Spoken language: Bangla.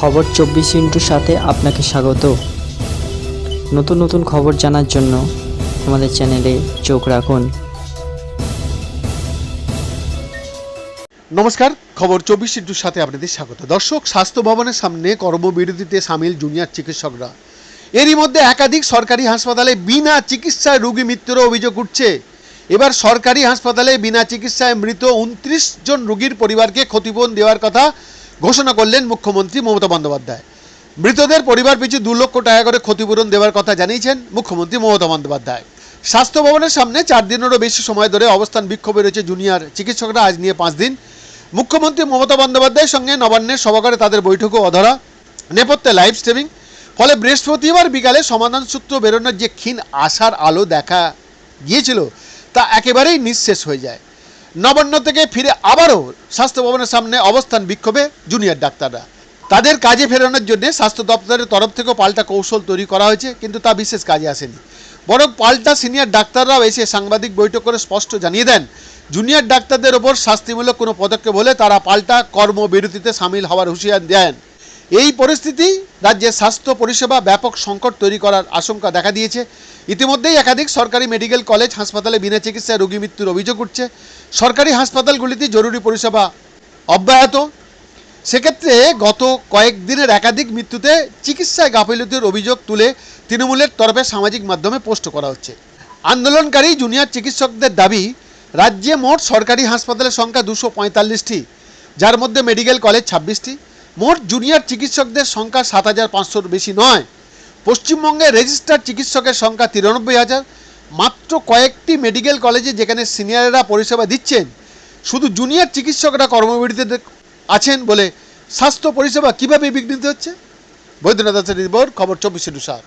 খবর চব্বিশ ইন্টুর সাথে আপনাকে স্বাগত। নতুন নতুন খবর জানার জন্য আমাদের চ্যানেলে চোখ রাখুন। নমস্কার, খবর চব্বিশ ইন্টুর সাথে আপনাদের স্বাগত। দর্শক, স্বাস্থ্য ভবনের সামনে কর্মবিরতিতে সামিল জুনিয়র চিকিৎসকরা। এরই মধ্যে একাধিক সরকারি হাসপাতালে বিনা চিকিৎসায় রোগী মৃত্যুরও অভিযোগ উঠছে। এবার সরকারি হাসপাতালে বিনা চিকিৎসায় মৃত উনত্রিশ জন রোগীর পরিবারকে ক্ষতিপূরণ দেওয়ার কথা ঘোষণা করলেন মুখ্যমন্ত্রী মমতা বন্দ্যোপাধ্যায়। মৃতদের পরিবার পিছু দু লক্ষ টাকা করে ক্ষতিপূরণ দেওয়ার কথা জানিয়েছেন মুখ্যমন্ত্রী মমতা বন্দ্যোপাধ্যায়। স্বাস্থ্য ভবনের সামনে চার দিনেরও বেশি সময় ধরে অবস্থান বিক্ষোভে রয়েছে জুনিয়র চিকিৎসকরা। আজ নিয়ে পাঁচ দিন। মুখ্যমন্ত্রী মমতা বন্দ্যোপাধ্যায়ের সঙ্গে নবান্নের সভাঘরে তাদের বৈঠকও অধরা। নেপথ্যে লাইভ স্ট্রিমিং। ফলে বৃহস্পতিবার বিকালে সমাধান সূত্র বেরোনোর যে ক্ষীণ আশার আলো দেখা গিয়েছিল, তা একেবারেই নিঃশেষ হয়ে যায়। নবান্ন থেকে ফিরে আবারও স্বাস্থ্য ভবনের সামনে অবস্থান বিক্ষোভে জুনিয়র ডাক্তাররা। তাদের কাজে ফেরানোর জন্য স্বাস্থ্য দপ্তরের তরফ থেকেও পাল্টা কৌশল তৈরি করা হয়েছে, কিন্তু তা বিশেষ কাজে আসেনি। বরং পাল্টা সিনিয়র ডাক্তাররাও এসে সাংবাদিক বৈঠক করে স্পষ্ট জানিয়ে দেন, জুনিয়র ডাক্তারদের ওপর শাস্তিমূলক কোনো পদক্ষেপ হলে তারা পাল্টা কর্মবিরতিতে সামিল হওয়ার হুঁশিয়ার দেন। এই পরিস্থিতি রাজ্যে স্বাস্থ্য পরিষেবা ব্যাপক সংকট তৈরি করার আশঙ্কা দেখা দিয়েছে। ইতিমধ্যেই একাধিক সরকারি মেডিকেল কলেজ, হাসপাতালে বিনা চিকিৎসায় রোগী মৃত্যুর অভিযোগ উঠছে। সরকারি হাসপাতালগুলিতে জরুরি পরিষেবা অব্যাহত। সেক্ষেত্রে গত কয়েকদিনের একাধিক মৃত্যুতে চিকিৎসায় গাফিলতির অভিযোগ তুলে তৃণমূলের তরফে সামাজিক মাধ্যমে পোস্ট করা হচ্ছে। আন্দোলনকারী জুনিয়র চিকিৎসকদের দাবি, রাজ্যে মোট সরকারি হাসপাতালের সংখ্যা দুশো পঁয়তাল্লিশটি, যার মধ্যে মেডিকেল কলেজ ছাব্বিশটি। মোট জুনিয়র চিকিৎসকদের সংখ্যা সাত হাজার পাঁচশোর বেশি নয়। পশ্চিমবঙ্গে রেজিস্টার্ড চিকিৎসকের সংখ্যা তিরানব্বই হাজার। মাত্র কয়েকটি মেডিকেল কলেজে যেখানে সিনিয়ররা পরিষেবা দিচ্ছেন, শুধু জুনিয়র চিকিৎসকরা কর্মবিরতিতে আছেন বলে স্বাস্থ্য পরিষেবা কীভাবে বিঘ্নিত হচ্ছে? বৈদ্যনাথ দাসের রিপোর্ট, খবর চব্বিশে দুসার